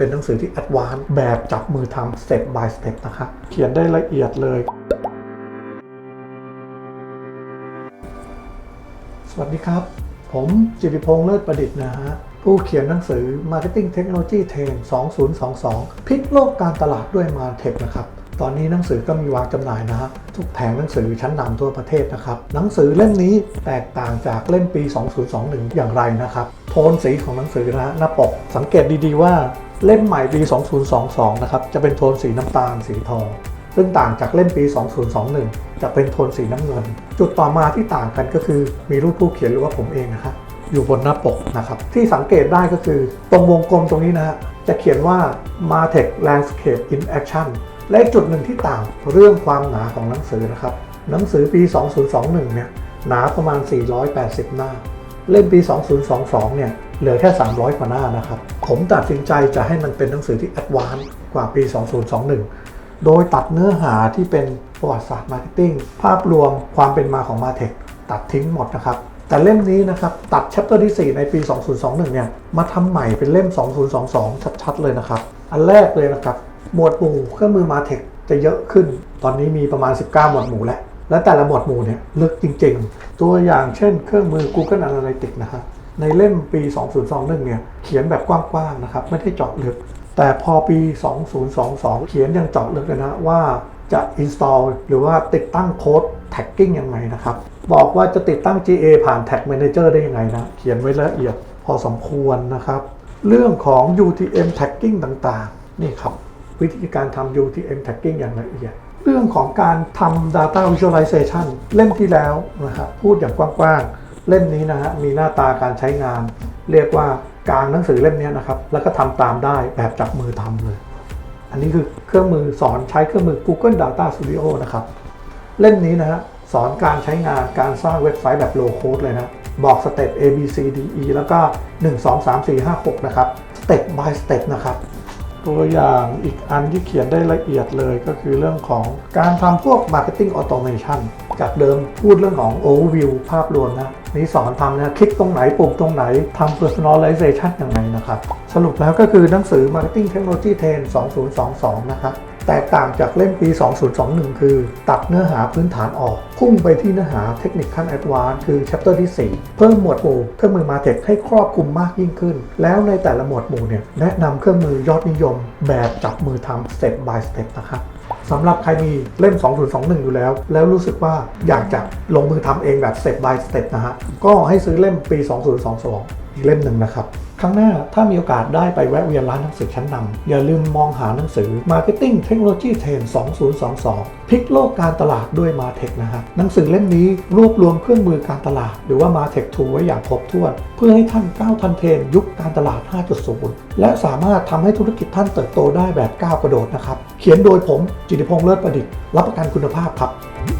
เป็นหนังสือที่ a d v a n c e แบบจับมือทำ step by step นะคะ เขียนได้ละเอียดเลย สวัสดีครับ ผมจิติพงษ์เลิศประดิษฐ์นะฮะ ผู้เขียนหนังสือ Marketing Technology Trend 2022 พลิกโลกการตลาดด้วย Martech นะครับ ตอนนี้หนังสือก็มีวางจำหน่ายนะฮะทุกแผงหนังสือชั้นนำทั่วประเทศนะครับ หนังสือเล่มนี้แตกต่างจากเล่มปี 2021 อย่างไรนะครับ โทนสีของหนังสือนะฮะหน้าปก สังเกตดีๆว่าเล่มใหม่ปี 2022 นะครับจะเป็นโทนสีน้ำตาลสีทอง ซึ่งต่างจากเล่มปี 2021 จะเป็นโทนสีน้ำเงิน จุดต่อมาที่ต่างกันก็คือมีรูปผู้เขียนหรือว่าผมเองนะครับอยู่บนหน้าปกนะครับที่สังเกตได้ก็คือตรงวงกลมตรงนี้นะฮะจะเขียนว่า Martech Landscape in Action และจุดหนึ่งที่ต่างเรื่องความหนาของหนังสือนะครับ หนังสือปี 2021 เนี่ยหนาประมาณ 480 หน้า เล่มปี 2022 เนี่ยเหลือแค่ 300 กว่าหน้านะครับ ผมตัดสินใจจะให้มันเป็นหนังสือที่แอดวานซ์กว่าปี 2021 โดยตัดเนื้อหาที่เป็นประวัติศาสตร์มาร์เก็ตติ้งภาพรวมความเป็นมาของมาเทคตัดทิ้งหมดนะครับ แต่เล่มนี้นะครับ ตัด chapter ที่ 4 ในปี 2021 เนี่ยมาทำใหม่เป็นเล่ม 2022 ชัดๆ เลยนะครับ อันแรกเลยนะครับ หมวดหมู่เครื่องมือมาเทคจะเยอะขึ้น ตอนนี้มีประมาณ 19 หมวดหมู่แล้วและแต่ละหมวดหมู่เนี่ยลึกจริง ๆ ตัวอย่างเช่นเครื่องมือ Google Analytics นะครับในเล่มปี 2021 เนี่ยเขียนแบบกว้างๆนะครับไม่ได้เจาะลึก แต่พอปี 2022 เขียนยังเจาะลึกเลยนะว่าจะ install หรือว่าติดตั้งโค้ด tagging ยังไงนะครับ บอกว่าจะติดตั้ง GA ผ่าน Tag Manager ได้ยังไงนะ เขียนไว้ละเอียดพอสมควรนะครับ เรื่องของ UTM tagging ต่างๆ นี่ครับ วิธีการทำ UTM tagging อย่างละเอียด เรื่องของการทำ data visualization เล่มที่แล้วนะครับพูดอย่างกว้างๆ เล่มนี้นะฮะมีหน้าตาการใช้งาน เรียกว่ากลางหนังสือเล่มนี้นะครับแล้วก็ทำตามได้แบบจับมือทำเลย อันนี้คือเครื่องมือสอนใช้เครื่องมือ Google Data Studio นะครับเล่มนี้นะฮะสอนการใช้งานการสร้างเว็บไซต์แบบโลโคดเลยนะ บอกสเต็ป A B C D E แล้วก็ 1 2 3 4 5 6 นะครับ สเต็ป by สเต็ปนะครับ ตัวอย่างอีกอันที่เขียนได้ละเอียดเลยก็คือเรื่องของการทำพวก Marketing Automation จากเดิมพูดเรื่องของ Overview ภาพรวมนะนี่สอนทำนะคลิกตรงไหนปุ่มตรงไหนทำ Personalization ยังไงนะครับ สรุปแล้วก็คือหนังสือ Marketing Technology Trend 2022 นะครับ แตกต่างจากเล่มปี 2021 คือ ตัดเนื้อหาพื้นฐานออก พุ่งไปที่เนื้อหาเทคนิคขั้นแอดวานซ์คือ chapter ที่ 4 เพิ่มหมวดหมู่เครื่องมือมาเทคให้ครอบคลุมมากยิ่งขึ้น แล้วในแต่ละหมวดหมู่เนี่ยแนะนำเครื่องมือยอดนิยม แบบจับมือทำ step by step นะครับสำหรับใครมีเล่ม 2021 อยู่แล้ว แล้วรู้สึกว่าอยากจะลงมือทำเองแบบ step by step นะฮะก็ให้ซื้อเล่มปี 2022 อีกเล่มหนึ่งนะครับ ครั้งหน้าถ้ามีโอกาสได้ไปแวะเวียนร้านหนังสือชั้นนำอย่าลืมมองหาหนังสือ Marketing Technology Trend 2022 พลิกโลกการตลาดด้วย Martech นะฮะหนังสือเล่มนี้รวบรวมเครื่องมือการตลาด หรือว่า Martech Tool ไว้อย่างครบถ้วน เพื่อให้ท่านก้าวทันเทรนยุคการตลาด 5.0 และสามารถทำให้ธุรกิจท่านเติบโตได้แบบก้าวกระโดดนะครับเขียนโดยผมจิติพงษ์เลิศประดิษฐ์รับประกันคุณภาพครับ